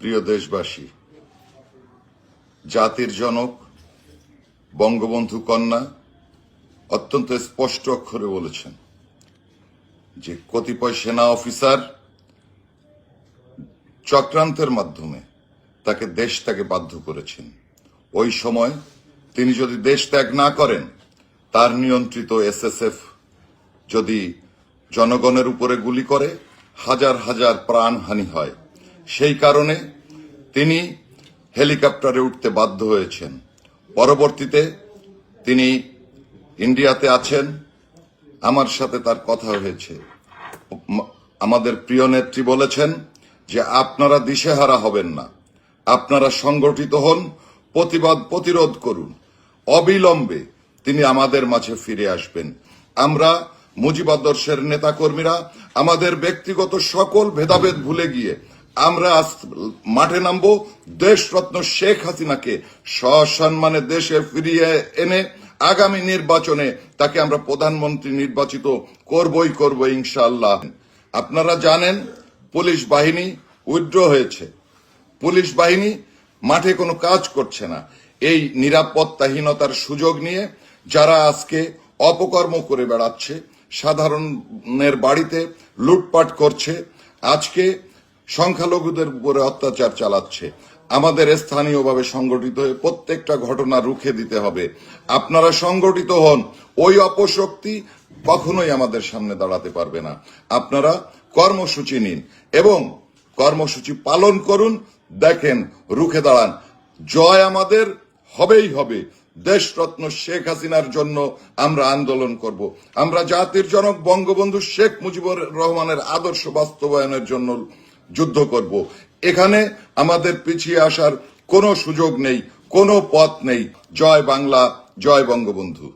প্রিয় দেশবাসী, জাতির জনক, বঙ্গবন্ধু কন্যা অত্যন্ত স্পষ্ট অক্ষরে বলেছেন যে কতিপয় সেনা অফিসার চক্রান্তের মাধ্যমে তাকে দেশ ত্যাগে বাধ্য করেছেন। ওই সময় তিনি যদি দেশ ত্যাগ না করেন, তার নিয়ন্ত্রিত এসএসএফ যদি জনগণের উপরে গুলি করে, হাজার হাজার প্রাণহানি হয়। সেই কারণে তিনি হেলিকপ্টারে উঠতে বাধ্য হয়েছেন। পরবর্তীতে তিনি ইন্ডিয়াতে আছেন। আমার সাথে তার কথা হয়েছে। আমাদের প্রিয় নেত্রী বলেছেন যে আপনারা দিশেহারা হবেন না। আপনারা সংগঠিত হন, প্রতিবাদ, প্রতিরোধ করুন। অবিলম্বে তিনি আমাদের মাঝে ফিরে আসবেন। আমরা মুজিবাদর্শের নেতাকর্মীরা, আমাদের ব্যক্তিগত সকল ভেদাভেদ ভুলে গিয়ে আমরা মাঠে নামবো। দেশরত্ন শেখ হাসিনাকে সসম্মানে দেশে ফিরিয়ে এনে আগামী নির্বাচনে তাকে আমরা প্রধানমন্ত্রী নির্বাচিত করবই করব ইনশাআল্লাহ। আপনারা জানেন, পুলিশ বাহিনী উইথড্র হয়েছে। পুলিশ বাহিনী মাঠে কোনো কাজ করছে না। এই নিরাপত্তাহীনতার সুযোগ নিয়ে যারা আজকে অপকর্ম করে বেড়াচ্ছে, সাধারণের বাড়িতে লুটপাট করছে, আজকে সংখ্যালঘুদের উপরে অত্যাচার চালাচ্ছে। আমাদের স্থানীয়ভাবে সংগঠিত হয়ে প্রত্যেকটা ঘটনা রুখে দিতে হবে। আপনারা সংগঠিত হন। ওই অপশক্তি কখনোই আমাদের সামনে দাঁড়াতে পারবে না। আপনারা কর্মসূচি নিন এবং কর্মসূচি পালন করুন। দেখেন, রুখে দাঁড়ান। জয় আমাদের হবেই হবে। দেশরত্ন শেখ হাসিনার জন্য আমরা আন্দোলন করব। আমরা জাতির জনক বঙ্গবন্ধু শেখ মুজিবুর রহমানের আদর্শ বাস্তবায়নের জন্য যুদ্ধ করব। এখানে আমাদের পিছিয়ে আসার কোনো সুযোগ নেই, কোনো পথ নেই। জয় বাংলা, জয় বঙ্গবন্ধু।